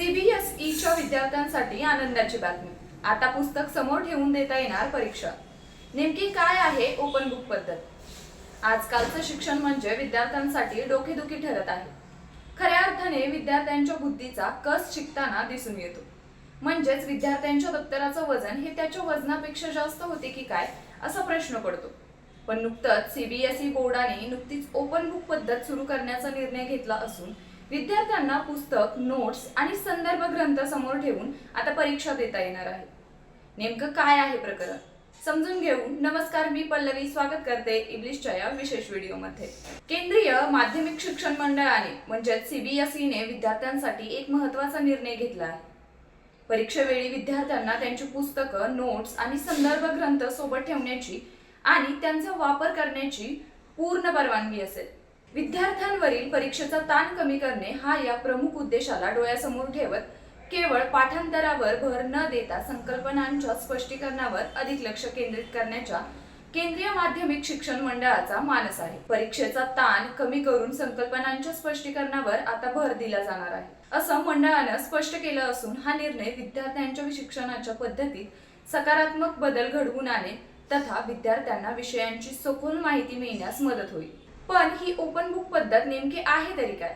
सीबीएसईच्या विद्यार्थ्यांसाठी आनंदाची बातमी. आता पुस्तक समोर ठेवून देता येणार परीक्षा. नेमकी काय आहे ओपन बुक पद्धत आजकालचं शिक्षण म्हणजे विद्यार्थ्यांसाठी डोकेदुखी ठरत आहे. खऱ्या अर्थाने विद्यार्थ्यांच्या बुद्धीचा कस शिकताना दिसून येतो. म्हणजेच विद्यार्थ्यांच्या दप्तराचं वजन हे त्याच्या वजनापेक्षा जास्त होते की काय असा प्रश्न पडतो. पण नुकतंच सीबीएसई बोर्डाने नुकतीच ओपन बुक पद्धत सुरू करण्याचा निर्णय घेतला असून विद्यार्थ्यांना पुस्तक नोट्स आणि संदर्भ ग्रंथ समोर ठेवून आता परीक्षा देता येणार आहे. नेमकं काय आहे प्रकरण? समजून घेऊ नमस्कार मी पल्लवी. स्वागत करते इंग्लिशच्या या विशेष व्हिडिओमध्ये. केंद्रीय माध्यमिक शिक्षण मंडळाने म्हणजेच सीबीएसईने विद्यार्थ्यांसाठी एक महत्त्वाचा निर्णय घेतला आहे. परीक्षेवेळी विद्यार्थ्यांना त्यांची पुस्तकं नोट्स आणि संदर्भ ग्रंथ सोबत ठेवण्याची आणि त्यांचा वापर करण्याची पूर्ण परवानगी असेल. विद्यार्थ्यांवरील परीक्षेचा ताण कमी करणे हा या प्रमुख उद्देशाला डोळ्यासमोर ठेवत केवळ पाठांतरावर भर न देता संकल्पनांच्या स्पष्टीकरणावर अधिक लक्ष केंद्रित करण्याच्या केंद्रीय माध्यमिक शिक्षण मंडळाचा मानस आहे. परीक्षेचा ताण कमी करून संकल्पनांच्या स्पष्टीकरणावर आता भर दिला जाणार आहे. असं मंडळानं स्पष्ट केलं असून हा निर्णय विद्यार्थ्यांच्या शिक्षणाच्या पद्धतीत सकारात्मक बदल घडवून आणेल तथा विद्यार्थ्यांना विषयांची सखोल माहिती मिळण्यास मदत होईल. पण ही ओपन बुक पद्धत नेमकी आहे तरी काय?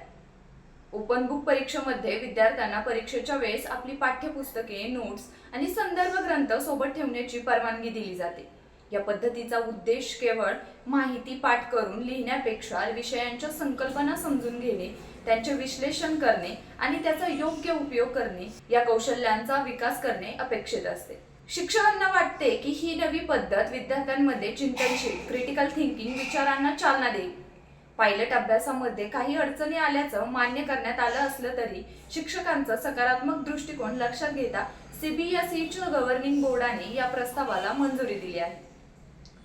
ओपन बुक परीक्षेमध्ये विद्यार्थ्यांना परीक्षेच्या वेळेस आपली पाठ्यपुस्तके नोट्स आणि संदर्भ ग्रंथ सोबत ठेवण्याची परवानगी दिली जाते. या पद्धतीचा उद्देश केवळ माहिती पाठ करून लिहिण्यापेक्षा विषयांच्या संकल्पना समजून घेणे त्यांचे विश्लेषण करणे आणि त्याचा योग्य उपयोग करणे या कौशल्यांचा विकास करणे अपेक्षित असते. शिक्षकांना वाटते की ही नवी पद्धत विद्यार्थ्यांमध्ये चिंतनशील क्रिटिकल थिंकिंग विचारांना चालना देईल. पायलट अभ्यासामध्ये काही अडचणी आल्याचं मान्य करण्यात आलं असलं तरी शिक्षकांचा सकारात्मक दृष्टिकोन लक्षात घेता सीबीएसईच्या गव्हर्निंग बोर्डाने या प्रस्तावाला मंजुरी दिली आहे.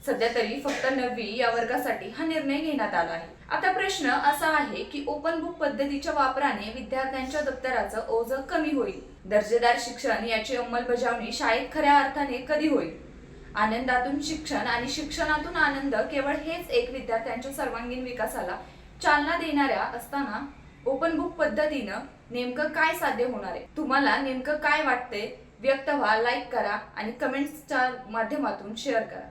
सध्या तरी फक्त नववी या वर्गासाठी हा निर्णय घेण्यात आला आहे. आता प्रश्न असा आहे की ओपन बुक पद्धतीच्या वापराने विद्यार्थ्यांच्या दप्तराचं ओझ कमी होईल. दर्जेदार शिक्षण याची अंमलबजावणी शाळेत खऱ्या अर्थाने कधी होईल? आनंदातून शिक्षण आणि शिक्षणातून आनंद केवळ हेच एक विद्यार्थ्यांच्या सर्वांगीण विकासाला चालना देणाऱ्या असताना? ओपन बुक पद्धतीनं नेमकं काय साध्य होणार आहे? तुम्हाला नेमकं काय वाटतंय? व्यक्त व्हा लाईक करा आणि कमेंट्सच्या माध्यमातून शेअर करा.